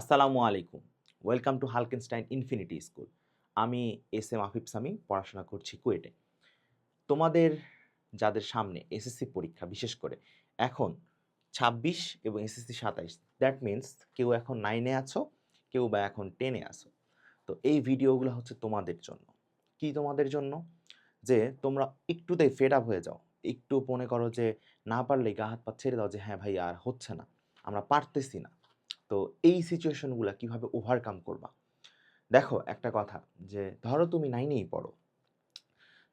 আসসালামু আলাইকুম। Welcome to Halkenstein infinity school আমি এস এম আফিফ সামি পড়াশোনা করছি কুয়েটে। তোমাদের, যাদের সামনে এসএসসি পরীক্ষা, বিশেষ করে এখন ছাব্বিশ এবং এসএসসি সাতাইশ দ্যাট মিন্স কেউ এখন নাইনে আছো, কেউ বা এখন টেনে আছো। তো এই ভিডিওগুলো হচ্ছে তোমাদের জন্য। কি তোমাদের জন্য? যে তোমরা একটুতেই ফেড আপ হয়ে যাও। একটু মনে করো যে না পারলে গা হাত পা ছেড়ে দাও যে হ্যাঁ ভাই, আর হচ্ছে না। আমরা পারতেছি না। তো এই সিচুয়েশনগুলো কীভাবে ওভারকাম করবা? দেখো, একটা কথা যে, ধরো তুমি নাইনেই পড়ো।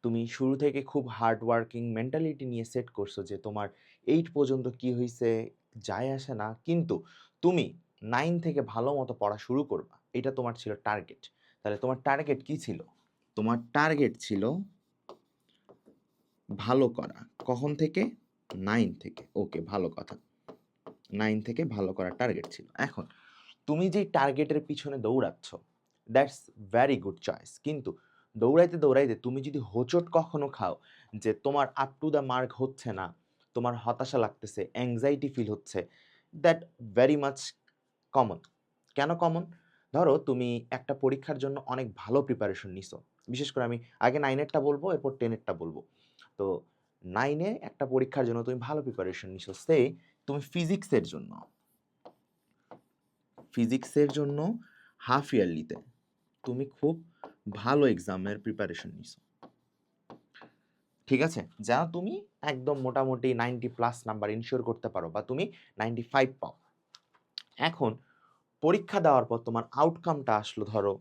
তুমি শুরু থেকে খুব হার্ড ওয়ার্কিং মেন্টালিটি নিয়ে সেট করছ যে, তোমার এইট পর্যন্ত কি হয়েছে যায় আসে না। কিন্তু তুমি নাইন থেকে ভালো মতো পড়া শুরু করবা। এটা তোমার ছিল টার্গেট তাহলে তোমার টার্গেট কি ছিল? তোমার টার্গেট ছিল ভালো করা। কখন থেকে? নাইন থেকে। ওকে ভালো কথা। নাইন থেকে ভালো করার টার্গেট ছিল। এখন তুমি যে টার্গেটের পিছনে দৌড়াচ্ছ দ্যাটস ভ্যারি গুড চয়েস কিন্তু দৌড়াইতে দৌড়াইতে তুমি যদি হোচট কখনো খাও যে তোমার আপ টু দ্য মার্ক হচ্ছে না, তোমার হতাশা লাগতেছে অ্যাংজাইটি ফিল হচ্ছে দ্যাট ভেরি মাচ কমন কেন কমন ধরো তুমি একটা পরীক্ষার জন্য অনেক ভালো প্রিপারেশন নিছো। বিশেষ করে আমি আগে নাইনেরটা বলব, এরপর টেনেরটা বলব। তো নাইনে একটা পরীক্ষার জন্য তুমি ভালো প্রিপারেশন নিছো। সে তুমি ফিজিক্সের জন্য। ফিজিক্সের জন্য হাফ ইয়ারলিতে তুমি খুব ভালো এক্সামের প্রিপারেশন নিছো। ঠিক আছে? যা তুমি একদম মোটামুটি নাইনটি প্লাস নাম্বার ইনশিওর করতে পারো বা তুমি নাইনটি ফাইভ পাও। এখন পরীক্ষা দেওয়ার পর তোমার আউটকামটা আসলো ধরো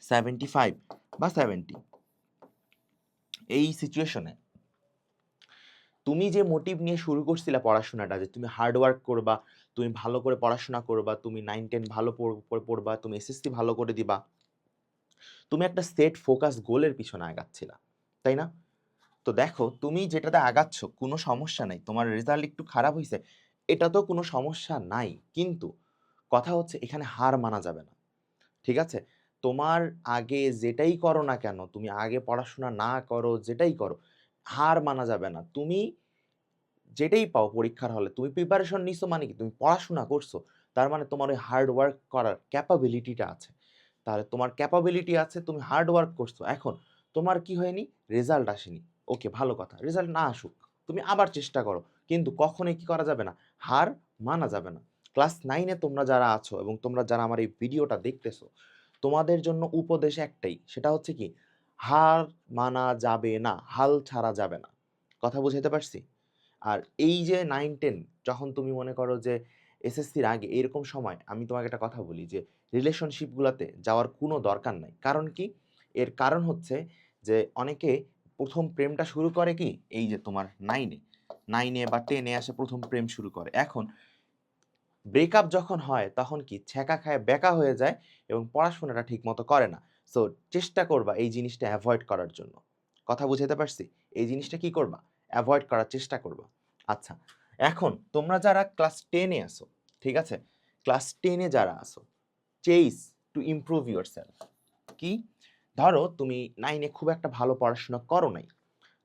সেভেন্টি ফাইভ বা সেভেন্টি এই সিচুয়েশনে তুমি যে মোটিভ নিয়ে শুরু করছিলে পড়াশোনাটা, যে তুমি হার্ড ওয়ার্ক করবা, তুমি ভালো করে পড়াশোনা করবা, তুমি নাইন টেন ভালো পড়- পড়- পড়বা, তুমি এসএসসি ভালো করে দিবা, তুমি একটা সেট ফোকাস গোলের পিছনে আগাচ্ছিলা, তাই না? তো দেখো, তুমি যেটাতে আগাচ্ছ, কোনো সমস্যা নাই, তোমার রেজাল্ট একটু খারাপ হয়েছে এটা তো কোনো সমস্যা নাই, কিন্তু কথা হচ্ছে এখানে হার মানা যাবে না, ঠিক আছে? তোমার আগে যেটাই করো না কেন, তুমি আগে পড়াশোনা না করো, যেটাই করো হার মানা যাবে না। তুমি যেটাই পাও পরীক্ষার হলে, তুমি প্রিপারেশন নিছো মানে কি? তুমি পড়াশোনা করছ, তার মানে তোমার ওই হার্ড ওয়ার্ক করার ক্যাপাবিলিটিটা আছে। তাহলে তোমার ক্যাপাবিলিটি আছে, তুমি হার্ড ওয়ার্ক করছ। এখন তোমার কি হয়নি? রেজাল্ট আসেনি। ওকে ভালো কথা। রেজাল্ট না আসুক, তুমি আবার চেষ্টা করো। কিন্তু কখনোই কি করা যাবে না? হার মানা যাবে না। ক্লাস নাইনে তোমরা যারা আছো এবং তোমরা যারা আমার এই ভিডিওটা দেখতেছো, তোমাদের জন্য উপদেশ একটাই। সেটা হচ্ছে কি? হার মানা যাবে না, হাল ছাড়া যাবে না। কথা বুঝাইতে পারছি? আর এই যে নাইন টেন যখন তুমি মনে করো যে এসএসসির আগে এরকম সময় আমি তোমাকে একটা কথা বলি যে রিলেশনশিপগুলোতে যাওয়ার কোনো দরকার নাই। কারণ কি? এর কারণ হচ্ছে যে অনেকে প্রথম প্রেমটা শুরু করে কি? এই যে তোমার নাইনে নাইনে বা টেনে আসে প্রথম প্রেম শুরু করে। এখন ব্রেকআপ যখন হয়, তখন কি? ছ্যাঁকা খায়, বেকা হয়ে যায় এবং পড়াশোনাটা ঠিক মতো করে না। সো চেষ্টা করবা এই জিনিসটা অ্যাভয়েড করার জন্য। কথা বুঝাতে পারছি? এই জিনিসটা কি করবা? অ্যাভয়েড করার চেষ্টা করবা। আচ্ছা এখন তোমরা যারা ক্লাস টেনে আসো ঠিক আছে? ক্লাস টেনে যারা আসো chase to improve yourself কি? ধরো তুমি নাইনে খুব একটা ভালো পড়াশোনা করো নাই।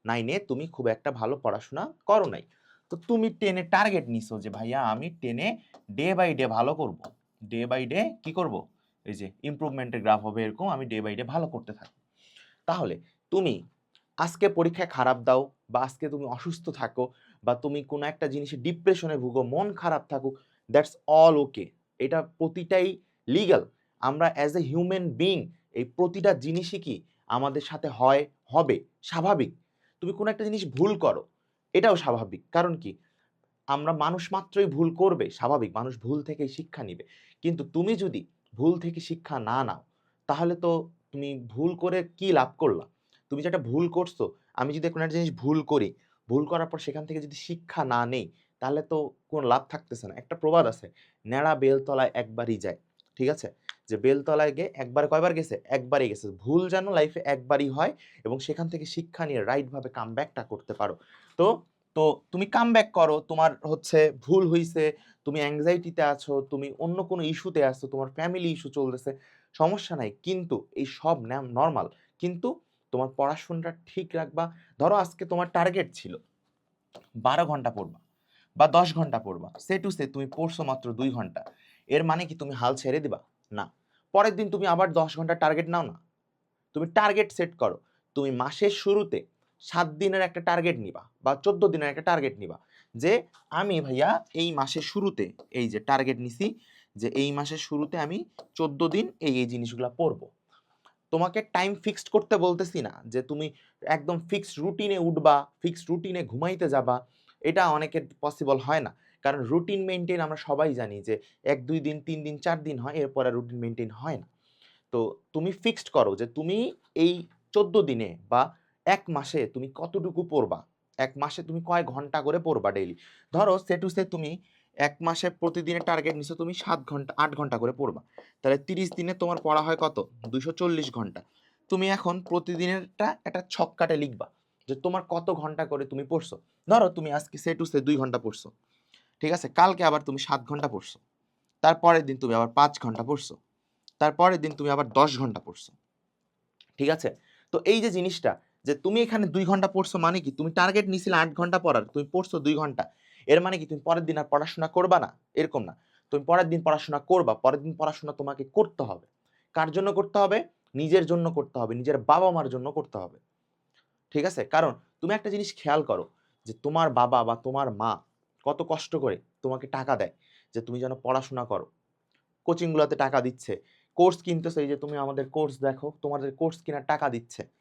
নাইনে তুমি খুব একটা ভালো পড়াশোনা করো নাই। তো তুমি টেনে টার্গেট নিছো যে, ভাইয়া, আমি টেনে ডে বাই ডে ভালো করব। ডে বাই ডে কি করব? এই যে ইমপ্রুভমেন্টের গ্রাফ হবে এরকম আমি ডে বাই ডে ভালো করতে থাকি। তাহলে তুমি আজকে পরীক্ষায় খারাপ দাও বা আজকে তুমি অসুস্থ থাকো বা তুমি কোনো একটা জিনিসে ডিপ্রেশনে ভুগো, মন খারাপ থাকুক দ্যাটস অল ওকে এটা প্রতিটাই লিগাল আমরা অ্যাজ এ হিউম্যান বিং এই প্রতিটা জিনিসই কি আমাদের সাথে হয়, হবে, স্বাভাবিক। তুমি কোনো একটা জিনিস ভুল করো, এটাও স্বাভাবিক। কারণ কি? আমরা মানুষ মাত্রই ভুল করবে, স্বাভাবিক। মানুষ ভুল থেকেই শিক্ষা নিবে। কিন্তু তুমি যদি ভুল থেকে শিক্ষা না নাও, তাহলে তো তুমি ভুল করে কি লাভ করলা? তুমি যেটা ভুল করছ, আমি যদি কোনো একটা জিনিস ভুল করি, ভুল করার পর সেখান থেকে যদি শিক্ষা না নেই, তাহলে তো কোনো লাভ থাকতেছে না। একটা প্রবাদ আছে ন্যাড়া বেলতলায় একবারই যায়। ঠিক আছে? যে বেলতলায় গিয়ে একবার কয়বার গেছে? একবারই গেছে। ভুল যেন লাইফে একবারই হয় এবং সেখান থেকে শিক্ষা নিয়ে রাইটভাবে কাম ব্যাকটা করতে পারো। তো তো তুমি কাম ব্যাক করো, তোমার হচ্ছে ভুল হইছে তুমি অ্যাংজাইটিতে আছো, তুমি অন্য কোনো ইস্যুতে আছো, তোমার ফ্যামিলি ইস্যু চলতেছে, সমস্যা নাই। কিন্তু এই সব ন্যাম নর্মাল কিন্তু তোমার পড়াশোনাটা ঠিক রাখবা। ধরো আজকে তোমার টার্গেট ছিল, বারো ঘণ্টা পড়বা বা দশ ঘণ্টা পড়বা সে টু সে তুমি পড়ছো মাত্র দুই ঘণ্টা। এর মানে কি তুমি হাল ছেড়ে দিবা? না। পরের দিন তুমি আবার দশ ঘণ্টা টার্গেট নাও না। তুমি টার্গেট সেট করো। তুমি মাসের শুরুতে সাত দিনের একটা টার্গেট নিবা বা চোদ্দ দিনের একটা টার্গেট নিবা। যে আমি ভাইয়া এই মাসের শুরুতে এই যে টার্গেট নিছি যে এই মাসের শুরুতে আমি চোদ্দ দিন এই এই জিনিসগুলো পড়ব। তোমাকে টাইম ফিক্সড করতে বলতেছি না যে তুমি একদম ফিক্সড রুটিনে উঠবা ফিক্সড রুটিনে ঘুমাইতে যাবা, এটা অনেকের পসিবল হয় না। কারণ রুটিন মেনটেন আমরা সবাই জানি যে এক, দুই দিন, তিন দিন, চার দিন হয়, এরপরে রুটিন মেনটেন হয় না। তো তুমি ফিক্সড করো যে তুমি এই চোদ্দ দিনে বা এক মাসে তুমি কতটুকু পড়বা? এক মাসে তুমি কয় ঘণ্টা করে পড়বা ডেইলি ধরো সে টু সে তুমি এক মাসে প্রতিদিনের টার্গেট নিছো তুমি সাত ঘণ্টা, আট ঘণ্টা করে পড়বা। তাহলে তিরিশ দিনে তোমার পড়া হয় কত? দুশো চল্লিশ ঘণ্টা। তুমি এখন প্রতিদিনেরটা একটা ছক্কাটে লিখবা যে তোমার কত ঘণ্টা করে তুমি পড়ছো। ধরো তুমি আজকে সে টু সে দুই ঘণ্টা পড়ছো। ঠিক আছে? কালকে আবার তুমি সাত ঘণ্টা পড়ছো। তারপরের দিন তুমি আবার পাঁচ ঘণ্টা পড়ছো। তারপরের দিন তুমি আবার দশ ঘণ্টা পড়ছো। ঠিক আছে? তো এই যে জিনিসটা যে তুমি এখানে দুই ঘণ্টা পড়ছো মানে কি? তুমি টার্গেট নিছিলে আট ঘণ্টা পড়ার, তুমি পড়ছো দুই ঘণ্টা। এর মানে কি? তুমি পরের দিন আর পড়াশোনা করবা না? এরকম না। তুমি পরের দিন পড়াশোনা করবা, পরের দিন পড়াশোনা তোমাকে করতে হবে। কার জন্য করতে হবে? নিজের জন্য করতে হবে, নিজের বাবা মার জন্য করতে হবে। ঠিক আছে? কারণ তুমি একটা জিনিস খেয়াল করো যে তোমার বাবা বা তোমার মা কত কষ্ট করে তোমাকে টাকা দেয় যে তুমি যেন পড়াশোনা করো। কোচিংগুলোতে টাকা দিচ্ছে। কোর্স কিনতেছে, এই যে তুমি আমাদের কোর্স দেখো, তোমাদের কোর্স কেনার টাকা দিচ্ছে।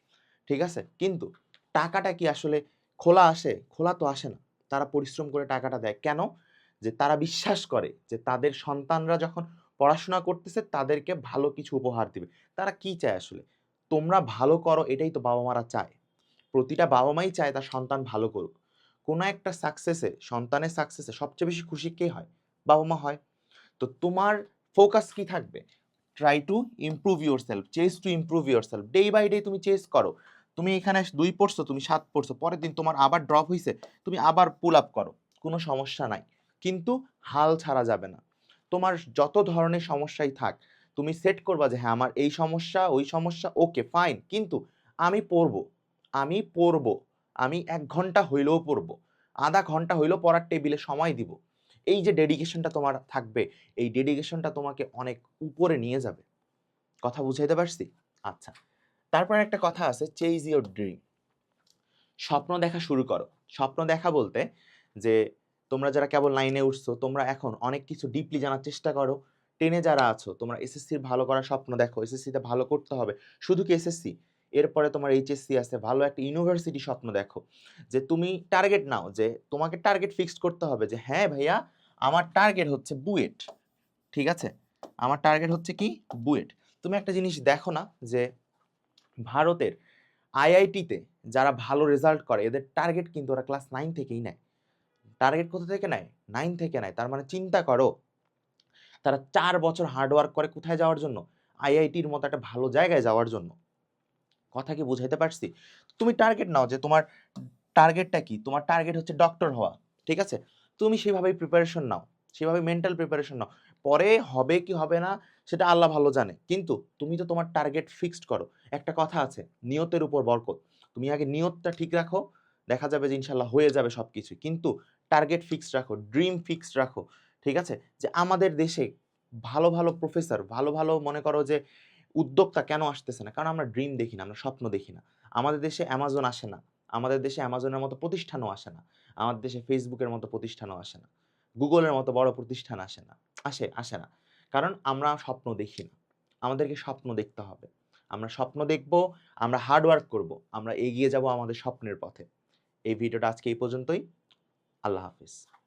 ঠিক আছে? কিন্তু টাকাটা কি আসলে খোলা আসে? খোলা তো আসে না। তারা পরিশ্রম করে টাকাটা দেয়। কেন? যে তারা বিশ্বাস করে যে তাদের সন্তানরা যখন পড়াশোনা করতেছে, তাদেরকে ভালো কিছু উপহার দিবে। তারা কি চায় আসলে? তোমরা ভালো করো, এটাই তো বাবা মারা চায়। প্রতিটা বাবা মাই চায় তার সন্তান ভালো করুক। কোনো একটা সাকসেসে সন্তানের সাকসেসে সবচেয়ে বেশি খুশি কে হয়? বাবা মা হয়। তো তোমার ফোকাস কি থাকবে? Try to improve yourself chase to improve yourself day by day তুমি চেস করো। তুমি এখানে দুই পড়ছো, তুমি সাত পড়ছো, পরের দিন তোমার আবার ড্রপ হয়েছে তুমি আবার পুল আপ করো, কোনো সমস্যা নাই। কিন্তু হাল ছাড়া যাবে না। তোমার যত ধরনের সমস্যাই থাক, তুমি সেট করবা যে হ্যাঁ আমার এই সমস্যা, ওই সমস্যা ওকে ফাইন কিন্তু আমি পড়ব আমি পড়ব, আমি এক ঘণ্টা হইলেও পড়ব, আধা ঘণ্টা হইলেও পড়ার টেবিলে সময় দিব। এই যে ডেডিকেশনটা তোমার থাকবে, এই ডেডিকেশনটা তোমাকে অনেক উপরে নিয়ে যাবে। কথা বুঝাইতে পারছি? আচ্ছা। তারপর একটা কথা আছে চেইজ ইউর ড্রিম স্বপ্ন দেখা শুরু করো। স্বপ্ন দেখা বলতে যে, তোমরা যারা কেবল লাইনে উঠছো, তোমরা এখন অনেক কিছু ডিপলি জানার চেষ্টা করো। টেনে যারা আছো, তোমরা এসএসসির ভালো করার স্বপ্ন দেখো। এসএসসিতে ভালো করতে হবে। শুধু কি এসএসসি এরপরে তোমার এইচএসসি আছে, ভালো একটা ইউনিভার্সিটি স্বপ্ন দেখো। যে তুমি টার্গেট নাও, যে তোমাকে টার্গেট ফিক্সড করতে হবে যে হ্যাঁ ভাইয়া, আমার টার্গেট হচ্ছে বুয়েট। ঠিক আছে? আমার টার্গেট হচ্ছে কি? বুয়েট। তুমি একটা জিনিস দেখো না যে ভারতের আইআইটিতে যারা ভালো রেজাল্ট করে, এদের টার্গেট কিন্তু ওরা ক্লাস নাইন থেকেই নেয়। টার্গেট কোথা থেকে নেয়? নাইন থেকে নেয়। তার মানে চিন্তা করো, তারা চার বছর হার্ডওয়ার্ক করে কোথায় যাওয়ার জন্য? আইআইটির মতো একটা ভালো জায়গায় যাওয়ার জন্য। কথা কি বুঝাইতে পারছি? তুমি টার্গেট নাও যে তোমার টার্গেটটা কি? তোমার টার্গেট হচ্ছে ডক্টর হওয়া, ঠিক আছে? তুমি সেভাবেই প্রিপারেশন নাও সেভাবে মেন্টাল প্রিপারেশন নাও। পরে হবে কি হবে না, সেটা আল্লাহ ভালো জানে। কিন্তু তুমি তো তোমার টার্গেট ফিক্সড করো। একটা কথা আছে, নিয়তের উপর বরকত। তুমি আগে নিয়তটা ঠিক রাখো, দেখা যাবে যে ইনশাল্লাহ হয়ে যাবে সব কিছু কিন্তু টার্গেট ফিক্সড রাখো ড্রিম ফিক্সড রাখো, ঠিক আছে? যে আমাদের দেশে ভালো ভালো প্রফেসর ভালো ভালো মনে করো যে উদ্যোক্তা কেন আসতেছে না? কারণ আমরা ড্রিম দেখি না, আমরা স্বপ্ন দেখি না। আমাদের দেশে অ্যামাজন আসে না। আমাদের দেশে অ্যামাজনের মতো প্রতিষ্ঠানও আসে না। আমাদের দেশে ফেসবুকের মতো প্রতিষ্ঠানও আসে না। গুগলের মতো বড় প্রতিষ্ঠান আসে না, আসে আসে না। কারণ আমরা স্বপ্ন দেখি না। আমাদেরকে স্বপ্ন দেখতে হবে। আমরা স্বপ্ন দেখব, আমরা হার্ডওয়ার্ক করব, আমরা এগিয়ে যাব আমাদের স্বপ্নের পথে। এই ভিডিওটা আজকে এই পর্যন্তই। আল্লাহ হাফিজ।